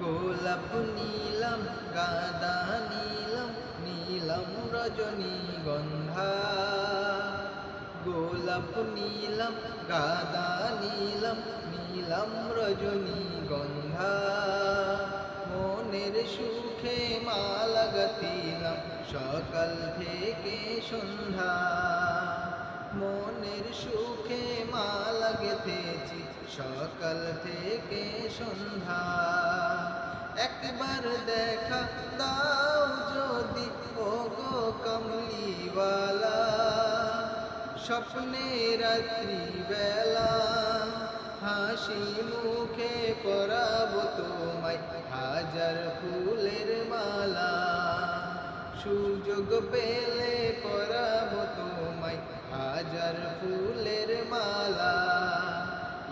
গোলাপ নীলম, গাদা নীলম নীলম রজনী গন্ধা। গোলাপ নীলম, গাদা নীলম নীলম রজনী গন্ধা। মনের সুখে মা লাগাতিলাম, সকাল থেকে সন্ধ্যা। মনের সুখে মা লাগতেছি, সকাল থেকে সন্ধ্যা। একবার দেখা দাও যদি ও গো কমলিওয়ালা। স্বপ্নে রাত্রি বেলা হাসি মুখে পরাব তোমায়, হাজার ফুলের মালা। সুযোগ পেলে পরাব তোমায়, হাজার ফুলের মালা।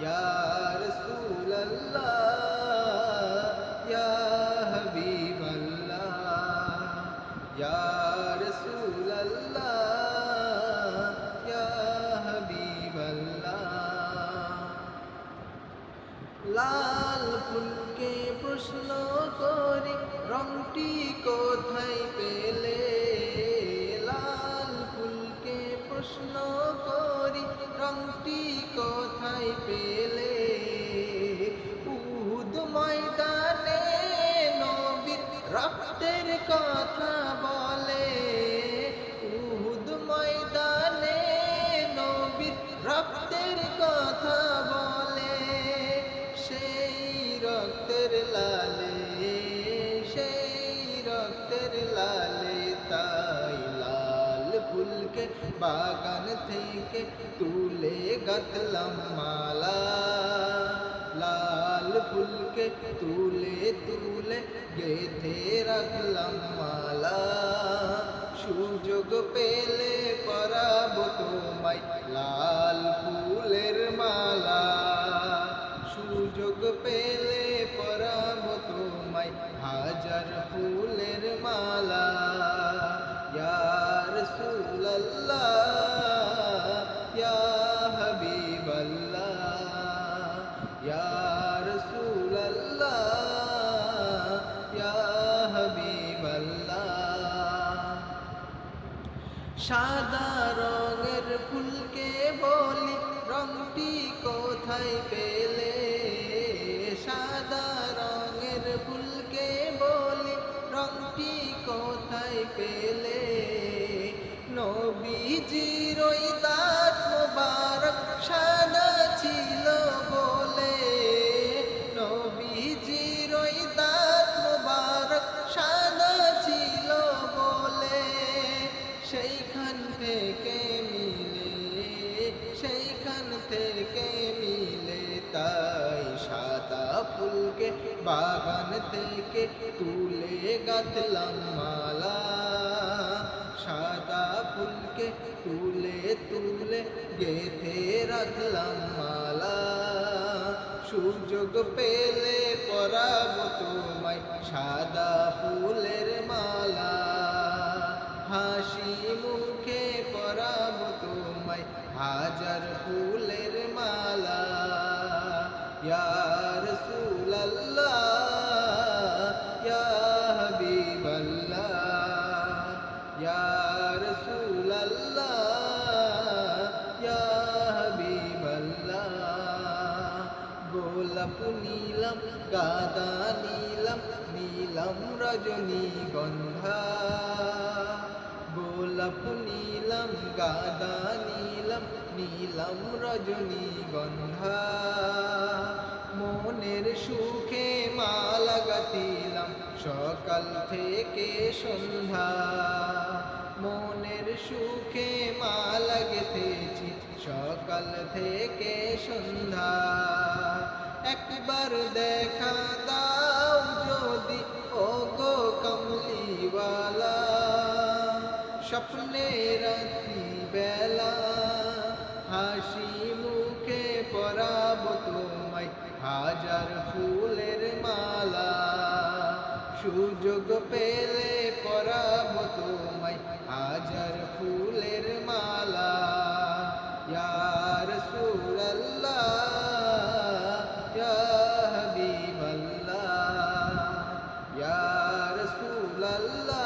ইয়ার সুল্লাহ কোথায় পেলে? লাল ফুলকে প্রশ্ন করি রংটি কোথায় পেলে? উহুদ ময়দানে নবীর রক্তের কথা রক্তের লালে তাই লাল ফুলকে বাগান থেকে তুলে গাতলাম মালা। লাল ফুলকে তুলে তুলে গেথে রাখলাম মালা। সুযোগ পেলে হাজার ফুলের মালা ইয়ার সুল্লাহ ইয়া হাবিবাল্লাহ ইয়ার সুল্লাহ ইয়া হাবিবাল্লাহ। সাদা রঙের ফুলকে বলি, রংটি কোথায় পেলে? সেইখান থেকে মিলে, সেইখান থেকে মিলে তাই সাদা ফুলকে বাগান থেকে তুলে গাঁথলাম মালা। সাদা ফুলকে তুলে তুলে গেথে রাখলাম মালা। সুযোগ পেলে পরাব তোমায় সাদা ফুলের মালা। হাজার ফুলের মালা ইয়ার সুল্লাহ হাবিবাল্লাহ ইয়ার সুল্লাহ হাবিবাল্লাহ। গোলাপ নীলম, গাদা নীলম নীলম রজনী গন্ধা। গাদা নীলম নীলম রজনী গন্ধা। মনের সুখে মা লাগাতিলাম সকাল থেকে সন্ধ্যা। মনের সুখে মা লাগতেছি সকাল থেকে সন্ধ্যা। একবার দেখা দাও স্বপ্নে রাত্রি বেলা, হাসি মুখে পরাব তোমায়, হাজার ফুলের মালা। সুযোগ পেলে পরাব তোমায়, হাজার ফুলের মালা। ইয়ার সুরাল্লাহ, ইয়া হাবিবাল্লাহ রাসূলাল্লাহ